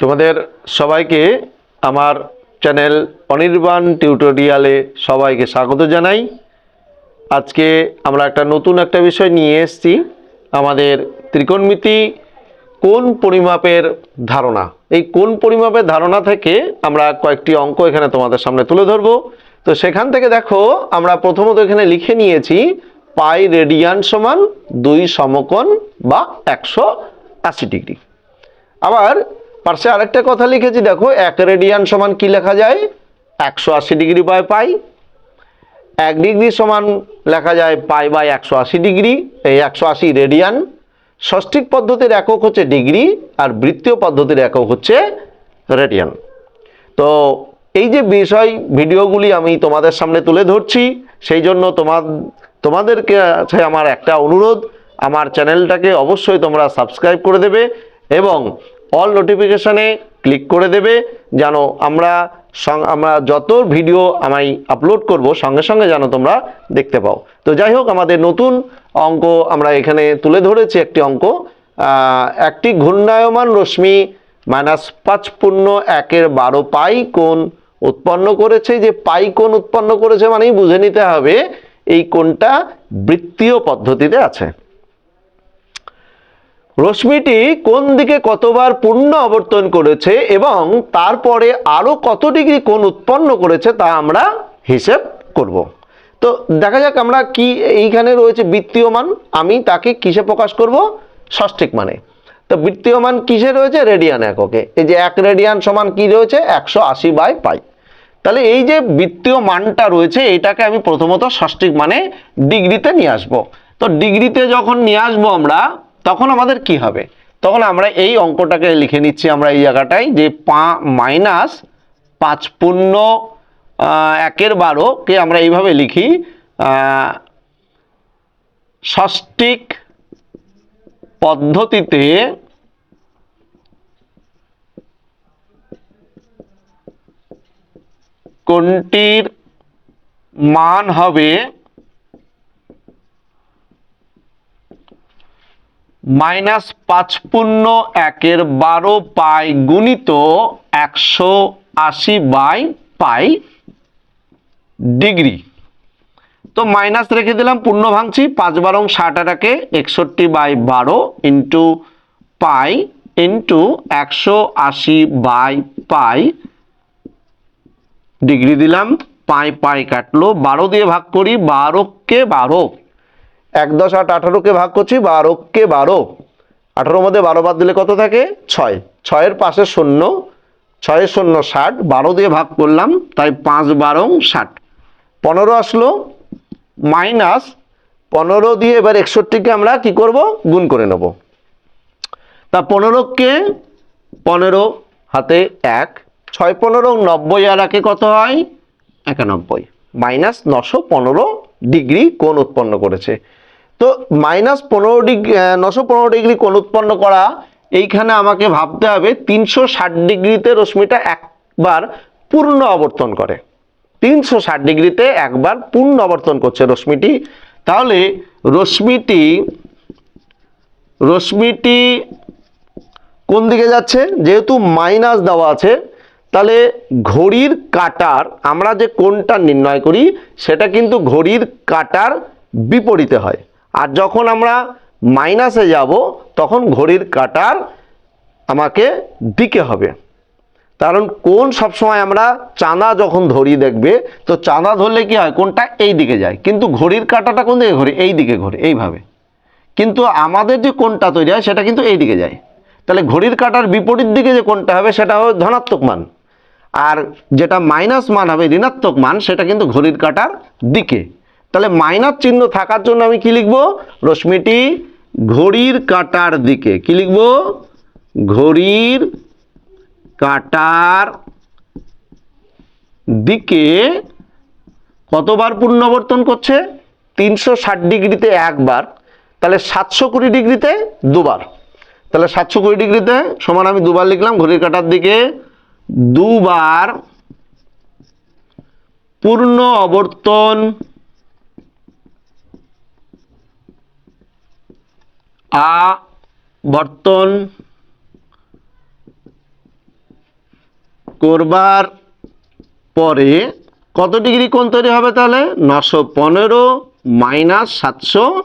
তোমাদের সবাইকে আমার চ্যানেল অনির্বাণ টিউটোরিয়ালে সবাইকে স্বাগত জানাই। আজকে আমরা একটা নতুন একটা বিষয় নিয়ে এসেছি, আমাদের ত্রিকোণমিতি কোন পরিমাপের ধারণা। এই কোন পরিমাপের ধারণা থেকে আমরা কয়েকটি অঙ্ক এখানে তোমাদের সামনে তুলে ধরবো। তো সেখান থেকে দেখো, আমরা প্রথমত এখানে লিখে নিয়েছি পাই রেডিয়ান সমান দুই সমকোণ বা একশো আশি ডিগ্রি। আবার পার্শ্বে আরেকটা কথা লিখেছি, দেখো, এক রেডিয়ান সমান কি লেখা যায়? একশো আশি ডিগ্রি বাই পাই। এক ডিগ্রি সমান লেখা যায় পাই বাই একশো আশি ডিগ্রি। এই একশো আশি রেডিয়ান, ষষ্ঠিক পদ্ধতির একক হচ্ছে ডিগ্রি, আর বৃত্তীয় পদ্ধতির একক হচ্ছে রেডিয়ান। তো এই যে বিষয়, ভিডিওগুলি আমি তোমাদের সামনে তুলে ধরছি, সেই জন্য তোমার তোমাদেরকে কাছে আমার একটা অনুরোধ, আমার চ্যানেলটাকে অবশ্যই তোমরা সাবস্ক্রাইব করে দেবে এবং অল নোটিফিকেশানে ক্লিক করে দেবে, যেন আমরা আমরা যত ভিডিও আমি আপলোড করব, সঙ্গে সঙ্গে যেন তোমরা দেখতে পাও। তো যাই হোক, আমাদের নতুন অঙ্ক আমরা এখানে তুলে ধরেছি একটি অঙ্ক। একটি ঘূর্ণায়মান রশ্মি মাইনাস পাঁচ পূর্ণ একের বারো পাই কোণ উৎপন্ন করেছে। যে পাই কোণ উৎপন্ন করেছে মানেই বুঝে নিতে হবে, এই কোণটা বৃত্তীয় পদ্ধতিতে আছে। রশ্মিটি কোন দিকে কতবার পূর্ণ অবর্তন করেছে এবং তারপরে আরও কত ডিগ্রি কোণ উৎপন্ন করেছে তা আমরা হিসেব করব। তো দেখা যাক আমরা কি এইখানে রয়েছে বৃত্তীয় মান আমি তাকে কিসে প্রকাশ করব? ষষ্ঠিক মানে। তো বৃত্তীয় মান কিসে রয়েছে? রেডিয়ান এককে। এই যে এক রেডিয়ান সমান কি রয়েছে? একশো আশি বাই পাই। তাহলে এই যে বৃত্তীয় মানটা রয়েছে, এটাকে আমি প্রথমত ষষ্ঠিক মানে ডিগ্রিতে নিয়ে আসব। তো ডিগ্রিতে যখন নিয়ে আসব আমরা তখন আমাদের কি হবে? তখন আমরা এই অঙ্কটাকে লিখে নিচ্ছি আমরা এই জায়গাটায় যে পা মাইনাস পাঁচ পূর্ণ একের বারোকে আমরা এইভাবে লিখি ষষ্ঠিক পদ্ধতিতে কোনটির মান হবে মাইনাস পাঁচ পূর্ণ একের বারো পাই গুণিত একশো আশি বাই পাই ডিগ্রি। তো মাইনাস রেখে দিলাম, পূর্ণ ভাঙছি, পাঁচ বারং ষাট আটাকে একষট্টি বাই বারো ইন্টু পাই ইন্টু একশো আশি বাই পাই ডিগ্রি দিলাম, পাই পাই কাটলো, বারো দিয়ে ভাগ করি, বারোকে বারো। এক দশ আট আঠারোকে ভাগ করছি, বারোকে বারো। আঠারোর মধ্যে বারো বাদ দিলে কত থাকে? ছয়। ছয়ের পাশে শূন্য, ছয়ের শূন্য ষাট, বারো দিয়ে ভাগ করলাম, তাই পাঁচ বারো ষাট। পনেরো আসলো, মাইনাস পনেরো দিয়ে এবার একষট্টিকে আমরা কি করব? গুণ করে নেব। তা পনেরোকে, পনেরো হাতে এক, ছয় পনেরো নব্বই আর একে কত হয়? একানব্বই। মাইনাস নশো পনেরো ডিগ্রি কোণ উৎপন্ন করেছে। তো মাইনাস পনেরো ডিগ্রি নশো পনেরো ডিগ্রি কোণ উৎপন্ন করা, এইখানে আমাকে ভাবতে হবে তিনশো ষাট ডিগ্রিতে রশ্মিটা একবার পূর্ণ অবর্তন করে। তিনশো ষাট ডিগ্রিতে একবার পূর্ণ অবর্তন করছে রশ্মিটি। তাহলে রশ্মিটি রশ্মিটি কোন দিকে যাচ্ছে? যেহেতু মাইনাস দেওয়া আছে, তাহলে ঘড়ির কাটার, আমরা যে কোনটা নির্ণয় করি, সেটা কিন্তু ঘড়ির কাটার বিপরীতে হয়। আর যখন আমরা মাইনাসে যাব, তখন ঘড়ির কাটার আমাকে দিকে হবে। কারণ কোন সবসময় আমরা চাঁদা যখন ধরি দেখবে, তো চাঁদা ধরলে কি হয়? কোনটা এই দিকে যায়। কিন্তু ঘড়ির কাঁটাটা কোন দিকে ঘোরে? এই দিকে ঘোরে, এইভাবে। কিন্তু আমাদের যে কোনটা তৈরি হয়, সেটা কিন্তু এই দিকে যায়। তাহলে ঘড়ির কাঁটার বিপরীত দিকে যে কোনটা হবে, সেটা হবে ধনাত্মক মান। আর যেটা মাইনাস মান হবে ঋণাত্মক মান, সেটা কিন্তু ঘড়ির কাঁটার দিকে। তাহলে মাইনাস চিহ্ন থাকার জন্য আমি কি লিখব? রশ্মিটি ঘড়ির কাঁটার দিকে। কি লিখব? ঘড়ির কাটার দিকে কতবার পুনরাবর্তন করছে? তিনশো ষাট ডিগ্রিতে একবার। তাহলে সাতশো কুড়ি ডিগ্রিতে দুবার। তাহলে সাতশো কুড়ি ডিগ্রিতে সমান আমি দুবার লিখলাম, ঘড়ির কাটার দিকে দুবার পূর্ণ আবর্তন আবর্তন করবার পরে কত ডিগ্রি কোণ তৈরি হবে তাহলে? নশো পনেরো মাইনাস সাতশো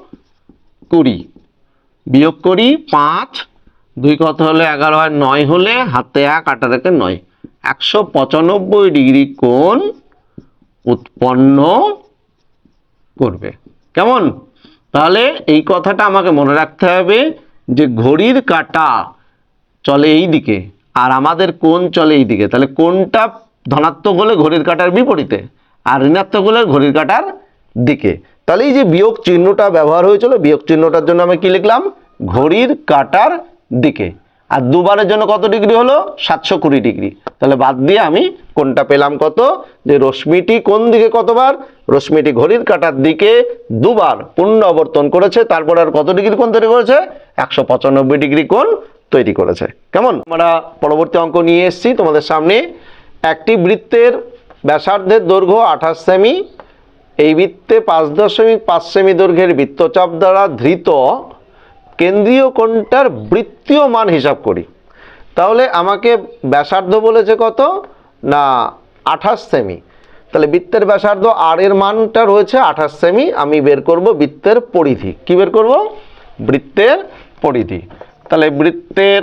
কুড়ি। বিয়োগ করি পাঁচ, দুই কত হলে এগারো হয় নয় হলে হাতে এক, আটা রেখে নয়। একশো পঁচানব্বই ডিগ্রি কোণ উৎপন্ন করবে। কেমন? তাহলে এই কথাটা আমাকে মনে রাখতে হবে যে ঘড়ির কাটা চলে এই দিকে, আর আমাদের কোন চলে এই দিকে। তাহলে কোনটা ধনাত্মক হলে ঘড়ির কাটার বিপরীতে, আর ঋণাত্মক হলে ঘড়ির কাটার দিকে। তাহলে এই যে বিয়োগ চিহ্নটা ব্যবহার হয়েছিল, বিয়োগ চিহ্নটার জন্য আমি কি লিখলাম? ঘড়ির কাটার দিকে। আর দুবারের জন্য কত ডিগ্রি হলো? সাতশো কুড়ি ডিগ্রি। তাহলে বাদ দিয়ে আমি কোনটা পেলাম কত? যে রশ্মিটি কোন দিকে কতবার? রশ্মিটি ঘড়ির কাঁটার দিকে দুবার পূর্ণ আবর্তন করেছে, তারপর আর কত ডিগ্রি কোণ তৈরি করেছে? একশো পঁচানব্বই ডিগ্রি কোণ তৈরি করেছে। কেমন? আমরা পরবর্তী অঙ্ক নিয়ে এসেছি তোমাদের সামনে। একটি বৃত্তের ব্যাসার্ধের দৈর্ঘ্য আঠাশ সেমি, এই বৃত্তে পাঁচ দশমিক পাঁচ সেমি দৈর্ঘ্যের বৃত্তচাপ দ্বারা ধৃত কেন্দ্রীয় কোণটার বৃত্তীয় মান হিসাব করি। তাহলে আমাকে ব্যাসার্ধ বলেছে কত? না, আঠাশ সেমি। তাহলে বৃত্তের ব্যাসার্ধ আর এর মানটা রয়েছে আঠাশ সেমি, আমি বের করব বৃত্তের পরিধি। কি বের করব? বৃত্তের পরিধি। তাহলে বৃত্তের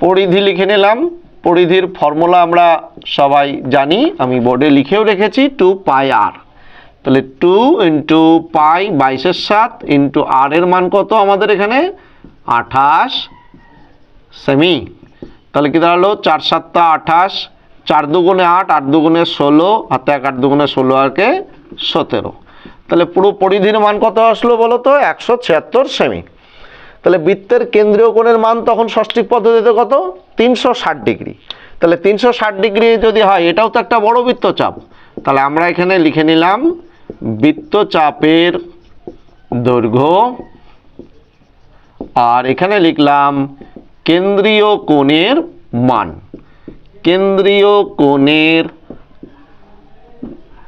পরিধি লিখে নিলাম। পরিধির ফর্মুলা আমরা সবাই জানি, আমি বোর্ডে লিখেও রেখেছি টু পাই আর তাহলে টু ইন্টু পাই বাইশের সাত ইন্টু আর এর মান কত আমাদের এখানে? আঠাশ সেমি তাহলে কি দাঁড়াল? চার সাতটা আঠাশ, চার দুগুণে আট আট দুগুণে ষোলো হাতে এক আট দুগুণে ষোলো আরকে সতেরো। তাহলে পুরো পরিধির মান কত আসলো বলো তো? একশো ছিয়াত্তর সেমি তাহলে বৃত্তের কেন্দ্রীয় কোণের মান তখন ষষ্ঠিক পদ্ধতিতে কত? তিনশো ষাট ডিগ্রি। তাহলে তিনশো ষাট ডিগ্রি যদি হয়, এটাও তো একটা বড় বৃত্তচাপ। তাহলে আমরা এখানে লিখে নিলাম বৃত্তচাপের দৈর্ঘ্য। আর এখানে লিখলাম কেন্দ্রীয় কোণের মান। কেন্দ্রীয় কোণের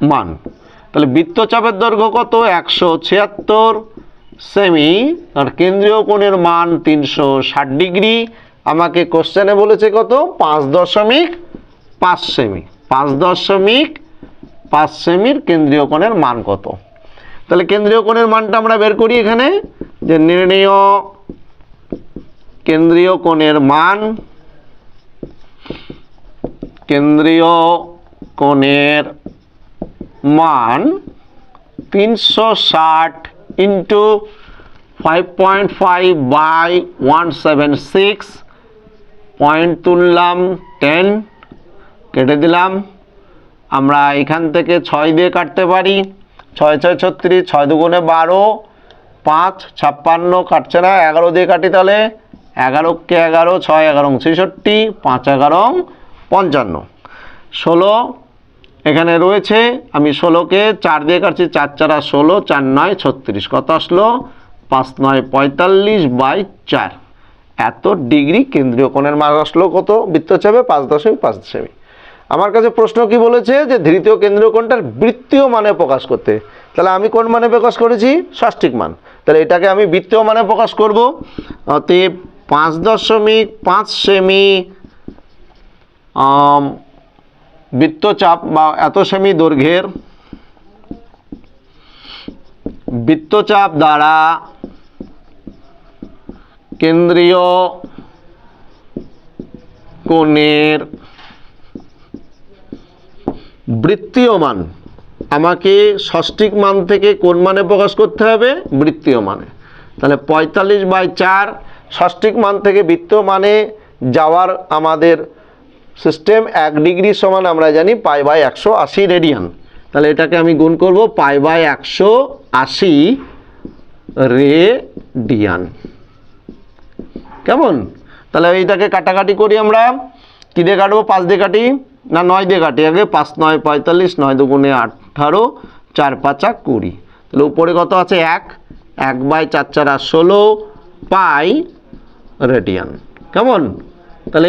মান। তাহলে বৃত্তচাপের দৈর্ঘ্য কত? একশো ছিয়াত্তর সেমি। আর কেন্দ্রীয় কোণের মান তিনশো ষাট ডিগ্রি। আমাকে কোশ্চেনে বলেছে কত? পাঁচ দশমিক পাঁচ সেমি। পাঁচ দশমিক পাঁচ সেমির কেন্দ্রীয় কোণের মান কত? তাহলে কেন্দ্রীয় কোণের মানটা আমরা বের করি এখানে, যে নির্ণেয় কেন্দ্রীয় কোণের মান, কেন্দ্রীয় কোণের মান তিনশো ষাট into five point five by one seven six point তুললাম টেন কেটে দিলাম আমরা এখান থেকে ছয় দিয়ে কাটতে পারি। ছয় ছয়, ছত্রিশ, ছয় দুগুণে বারো, পাঁচ, ছাপ্পান্ন কাটছে না, এগারো দিয়ে কাটি তাহলে এগারোকে এগারো, ছয় এগারো, ছেষট্টি, পাঁচ এগারো, পঞ্চান্ন। ষোলো এখানে রয়েছে, আমি ষোলোকে চার দিয়ে কাটছি, চার চারা ষোলো, চার নয়, ছত্রিশ। কত আসলো? পাঁচ নয়, পঁয়তাল্লিশ বাই চার। এত ডিগ্রি কেন্দ্রীয় কোণের মান আসলো কত? বৃত্তচাপে পাঁচ দশমিক পাঁচ সেমি আমার কাছে প্রশ্ন কি বলেছে যে ধৃতীয় কেন্দ্রীয় কোণটার বৃত্তীয় মানে প্রকাশ করতে? তাহলে আমি কোন মানে প্রকাশ করেছি? ষষ্ঠিক মান। তাহলে এটাকে আমি বৃত্তীয় মানে প্রকাশ করব। অতএব পাঁচ দশমিক পাঁচ সেমি বৃত্তচাপ বা এত সেমি দৈর্ঘ্যের বৃত্তচাপ দ্বারা কেন্দ্রীয় কোণের বৃত্তীয় মান আমাকে ষষ্ঠিক মান থেকে কোন মানে প্রকাশ করতে হবে? বৃত্তীয় মানে তাহলে পঁয়তাল্লিশ বাই চার ষষ্ঠিক মান থেকে বৃত্তীয় মানে যাওয়ার আমাদের সিস্টেম এক ডিগ্রি সমান আমরা জানি পাই বাই একশো আশি রেডিয়ান তাহলে এটাকে আমি গুণ করব পাই বাই একশো আশি রেডিয়ান কেমন? তাহলে এইটাকে কাটাকাটি করি আমরা। কী দিয়ে কাটবো, পাঁচ দিয়ে কাটি। না, নয় দিয়ে কাটি, আগে পাঁচ, নয়, পঁয়তাল্লিশ, নয় দুগুণে আঠারো, চার, পাঁচা কুড়ি। তাহলে উপরে কত আছে? এক এক বাই চার চার, আর ষোলো পাই রেডিয়ান। কেমন? তাহলে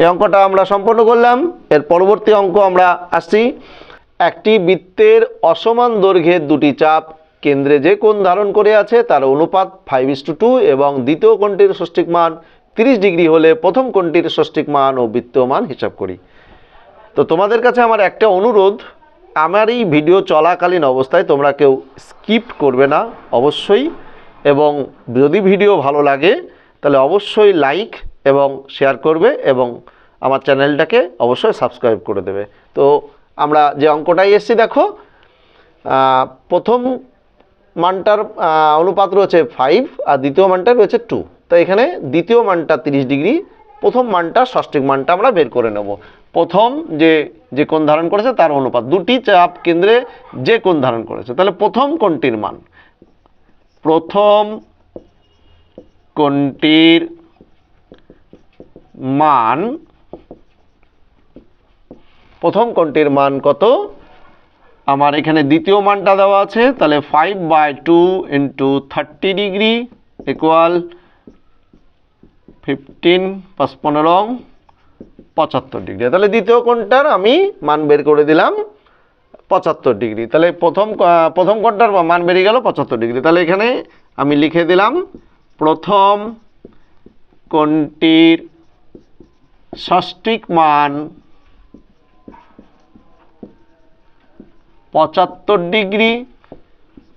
এই অঙ্কটা আমরা সম্পন্ন করলাম। এর পরবর্তী অঙ্ক আমরা আসছি। একটি বৃত্তের অসমান দৈর্ঘ্যের দুটি চাপ কেন্দ্রে যে কোণ ধারণ করে আছে, তার অনুপাত ফাইভ ইস টু টু এবং দ্বিতীয় কোণটির ষষ্ঠিক মান তিরিশ ডিগ্রি হলে প্রথম কোণটির ষষ্ঠিক মান ও বৃত্তীয় মান হিসাব করি। তো তোমাদের কাছে আমার একটা অনুরোধ, আমার এই ভিডিও চলাকালীন অবস্থায় তোমরা কেউ স্কিপ করবে না, অবশ্যই। এবং যদি ভিডিও ভালো লাগে, তাহলে অবশ্যই লাইক এবং শেয়ার করবে এবং আমার চ্যানেলটাকে অবশ্যই সাবস্ক্রাইব করে দেবে। তো আমরা যে অঙ্কটাই এসছি, দেখো প্রথম মানটার অনুপাত রয়েছে ফাইভ আর দ্বিতীয় মানটা রয়েছে টু তো এখানে দ্বিতীয় মানটা তিরিশ ডিগ্রি, প্রথম মানটা ষষ্ঠিক মানটা আমরা বের করে নেব। প্রথম যে যে কোণ ধারণ করেছে তার অনুপাত, দুটি চাপ কেন্দ্রে যে কোণ ধারণ করেছে। তাহলে প্রথম কোণটির মান, প্রথম কোণটির মান, প্রথম কোণটির মান কত? আমার এখানে দ্বিতীয় মানটা দেওয়া আছে, তাহলে five by two into thirty degree equal fifteen পাঁচ পনেরো, পঁচাত্তর ডিগ্রি তাহলে দ্বিতীয় কোণটার আমি মান বের করে দিলাম পঁচাত্তর ডিগ্রি তাহলে প্রথম প্রথম কোণটার মান বেরিয়ে গেল পঁচাত্তর ডিগ্রি তাহলে এখানে আমি লিখে দিলাম প্রথম কোণটির ষষ্ঠিক মান পঁচাত্তর ডিগ্রি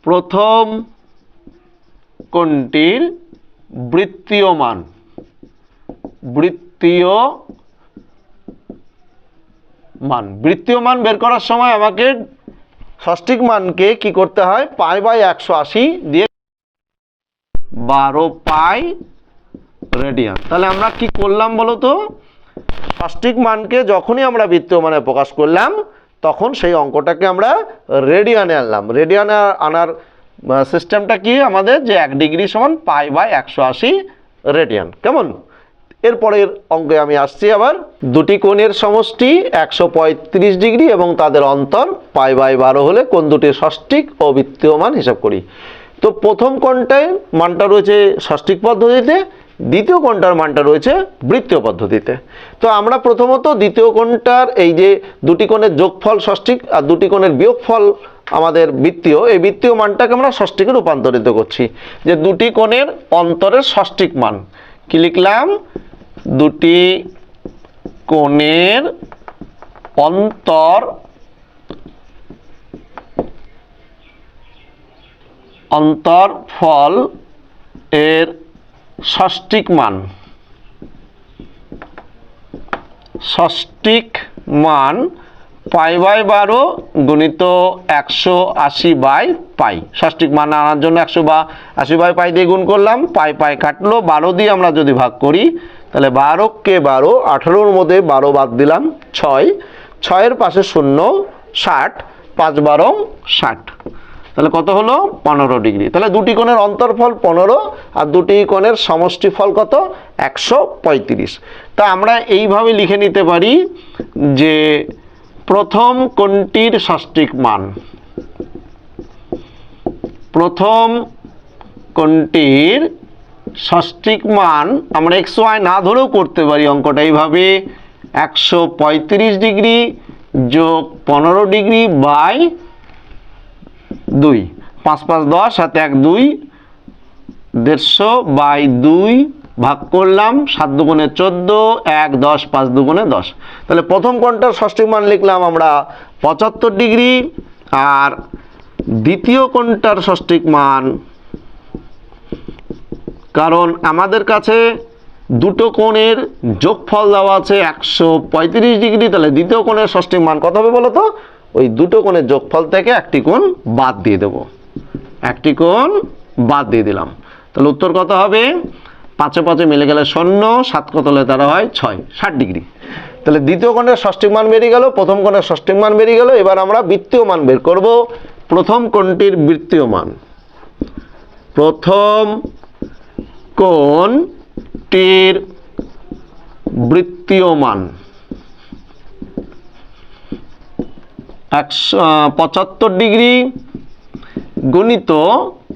প্রথম কোণটির বৃত্তীয় মান। বৃত্তীয় মান। বৃত্তীয় মান বের করার সময় আমাকে ষষ্ঠিক মানকে কি করতে হয়? পাই বাই একশো আশি দিয়ে বারো পাই রেডিয়ান। তাহলে আমরা কি করলাম বলো তো ষষ্ঠিক মানকে যখনই আমরা বৃত্তীয় মানে প্রকাশ করলাম, তখন সেই অঙ্কটাকে আমরা রেডিয়ানে আনলাম। রেডিয়ানে আনার সিস্টেমটা কি? আমাদের যে এক ডিগ্রি সমান পাই বাই একশো আশি রেডিয়ান। কেমন? এরপরের অঙ্কে আমি আসছি আবার। দুটি কোণের সমষ্টি একশো পঁয়ত্রিশ ডিগ্রি এবং তাদের অন্তর পাই বাই বারো হলে কোন দুটির ষষ্ঠিক ও বৃত্তীয় মান হিসাব করি। তো প্রথম কোণটায় মানটা রয়েছে ষষ্ঠিক পদ্ধতিতে, দ্বিতীয় কোণটার মানটা রয়েছে বৃত্তীয় পদ্ধতিতে। তো আমরা প্রথমত দ্বিতীয় কোণটার এই যে দুটি কোণের যোগফল ষষ্ঠিক আর দুটি কোণের বিয়োগফল আমাদের বৃত্তীয়, এই বৃত্তীয় মানটাকে আমরা ষষ্ঠিকে রূপান্তরিত করছি। যে দুটি কোণের অন্তরের ষষ্ঠিক মান, কি লিখলাম? দুটি কোণের অন্তর অন্তরফল এর ষষ্ঠিক মান। ষষ্ঠিক মান পাই বাই বারো গুণিত একশো আশি বাই পাই। ষষ্ঠিক মান আনার জন্য একশো বা আশি বাই পাই দিয়ে গুণ করলাম, পাই পাই কাটলো, বারো দিয়ে আমরা যদি ভাগ করি তাহলে বারোকে বারো? আঠেরোর মধ্যে বারো বাদ দিলাম, ছয়। ছয়ের পাশে শূন্য, ষাট। পাঁচ বারো ষাট। তাহলে কত হলো? পনেরো ডিগ্রি। তাহলে দুটি কোণের অন্তরফল পনেরো আর দুটি কোণের সমষ্টি ফল কত? একশো পঁয়ত্রিশ। তা আমরা এইভাবে লিখে নিতে পারি যে প্রথম কোণটির ষষ্ঠিক মান, প্রথম কোণটির ষষ্ঠিক মান আমরা এক্স ওয়াই না ধরেও করতে পারি অঙ্কটা। এইভাবে একশো পঁয়ত্রিশ ডিগ্রি যোগ পনেরো ডিগ্রি বাই দুই। পাঁচ পাঁচ দশ, সাত এক দুই, দেড়শো বাই দুই ভাগ করলাম সাত দুগুণে চোদ্দ, এক দশ, পাঁচ দুগুণে দশ। তাহলে প্রথম কোণটার ষষ্ঠিক মান লিখলাম আমরা পঁচাত্তর ডিগ্রি, আর দ্বিতীয় কোণটার ষষ্ঠিক মান কারণ আমাদের কাছে দুটো কোণের যোগফল দেওয়া আছে একশো পঁয়ত্রিশ ডিগ্রি, তাহলে দ্বিতীয় কোণের ষষ্ঠিক মান কত হবে বলো তো ওই দুটো কোণের যোগফল থেকে একটি কোণ বাদ দিয়ে দেব। একটি কোণ বাদ দিয়ে দিলাম। তাহলে উত্তর কত হবে? পাঁচে পাঁচে মিলে গেলে শূন্য, সাত কত হলে তারা হয় ছয়, ষাট ডিগ্রি। তাহলে দ্বিতীয় কোণের ষষ্ঠিক মান বেরিয়ে গেল, প্রথম কোণের ষষ্ঠিক মান বেরিয়ে গেল, এবার আমরা বৃত্তীয় মান বের করব। প্রথম কোণটির বৃত্তীয় মান। প্রথম কোণটির বৃত্তীয় মান একশো পঁচাত্তর ডিগ্রি গুণিত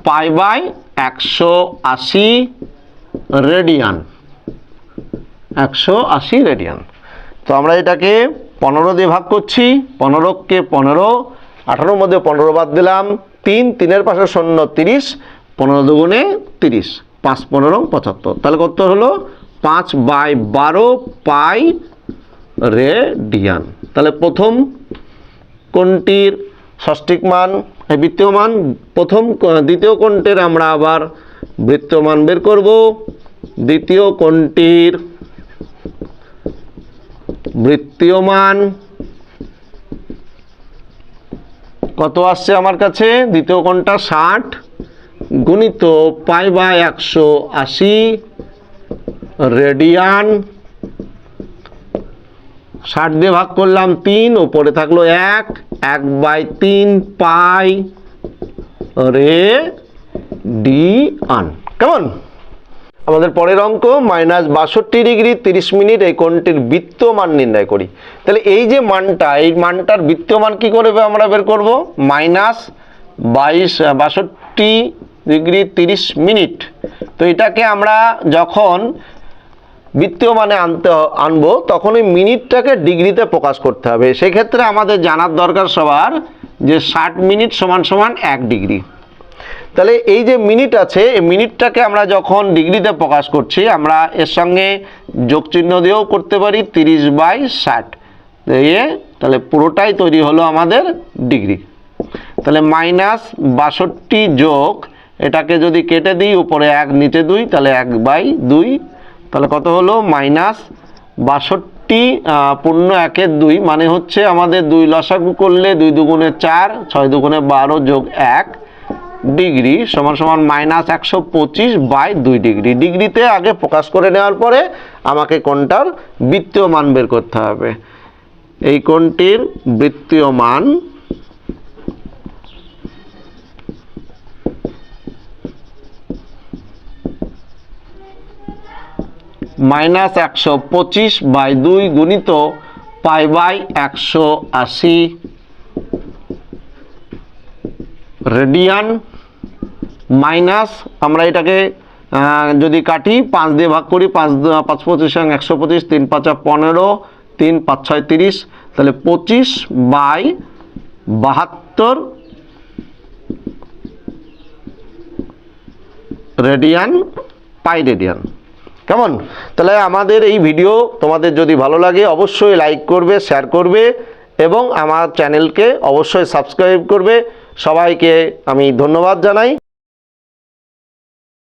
পাই বাই একশো আশি রেডিয়ান। একশো আশি রেডিয়ান। তো আমরা এটাকে পনেরো দিয়ে ভাগ করছি, পনেরোকে পনেরো, আঠারোর মধ্যে পনেরো বাদ দিলাম, তিন, তিনের পাশে শূন্য তিরিশ, পনেরো দুগুণে তিরিশ। পাঁচ পনেরো, পঁচাত্তর। তাহলে কত হলো? পাঁচ বাই বারো পাই রেডিয়ান তাহলে প্রথম কোনটির ষষ্ঠিক মান? বৃত্তীয় মান। প্রথম, দ্বিতীয় কোণটির আমরা আবার বৃত্তীয় মান বের করব। দ্বিতীয় কোণটির বৃত্তীয় মান? কত আসছে আমার কাছে? দ্বিতীয় কোণটা ষাট? গুণিত পাই বাই একশো আশি রেডিয়ান ষাট দিয়ে ভাগ করলাম তিন, ওপরে থাকল এক এক বাই তিন পাই রে ডি আন। কেমন? আমাদের পরের অঙ্ক, মাইনাস বাষট্টি ডিগ্রি তিরিশ মিনিট, এই কোণটির বৃত্তীয় মান নির্ণয় করি। তাহলে এই যে মানটা, এই মানটার বৃত্তীয় মান কী করে আমরা বের করব? মাইনাস বাইশ, বাষট্টি ডিগ্রি তিরিশ মিনিট। তো এটাকে আমরা যখন বৃত্তীয় মানে আনতে আনব, তখন ওই মিনিটটাকে ডিগ্রিতে প্রকাশ করতে হবে। সেক্ষেত্রে আমাদের জানার দরকার সবার যে ষাট মিনিট সমান সমান এক ডিগ্রি। তাহলে এই যে মিনিট আছে, এই মিনিটটাকে আমরা যখন ডিগ্রিতে প্রকাশ করছি, আমরা এর সঙ্গে যোগ চিহ্ন দিয়েও করতে পারি তিরিশ বাই ষাট। দিয়ে তাহলে পুরোটাই তৈরি হলো আমাদের ডিগ্রি। তাহলে মাইনাস বাষট্টি যোগ এটাকে যদি কেটে দিই, উপরে এক, নিচে দুই, তাহলে এক বাই দুই, তাহলে কত হলো? মাইনাস বাষট্টি পূর্ণ একের দুই মানে হচ্ছে আমাদের দুই লসাগু করলে দুই দুগুণে চার, ছয় দুগুণে বারো যোগ এক ডিগ্রি, সমান সমান মাইনাস একশো পঁচিশ বাই দুই ডিগ্রি। ডিগ্রিতে আগে প্রকাশ করে নেওয়ার পরে আমাকে কোনটার বৃত্তীয় মান বের করতে হবে। এই কোনটির বৃত্তীয় মান? মাইনাস একশো পঁচিশ বাই দুই গুণিত পাই বাই একশো আশি। রেডিয়ান মাইনাস আমরা এটাকে যদি কাটি, পাঁচ দিয়ে ভাগ করি, পাঁচ পাঁচ পঁচিশ একশো পঁচিশ, তিন পাঁচা পনেরো, তিন পাঁচ ছয় তিরিশ, তাহলে পঁচিশ বাই বাহাত্তর রেডিয়ান পাই রেডিয়ান। কেমন? তাহলে আমাদের এই ভিডিও তোমাদের যদি ভালো লাগে, অবশ্যই লাইক করবে শেয়ার করবে এবং আমার চ্যানেলকে অবশ্যই সাবস্ক্রাইব করবে। সবাইকে আমি ধন্যবাদ জানাই।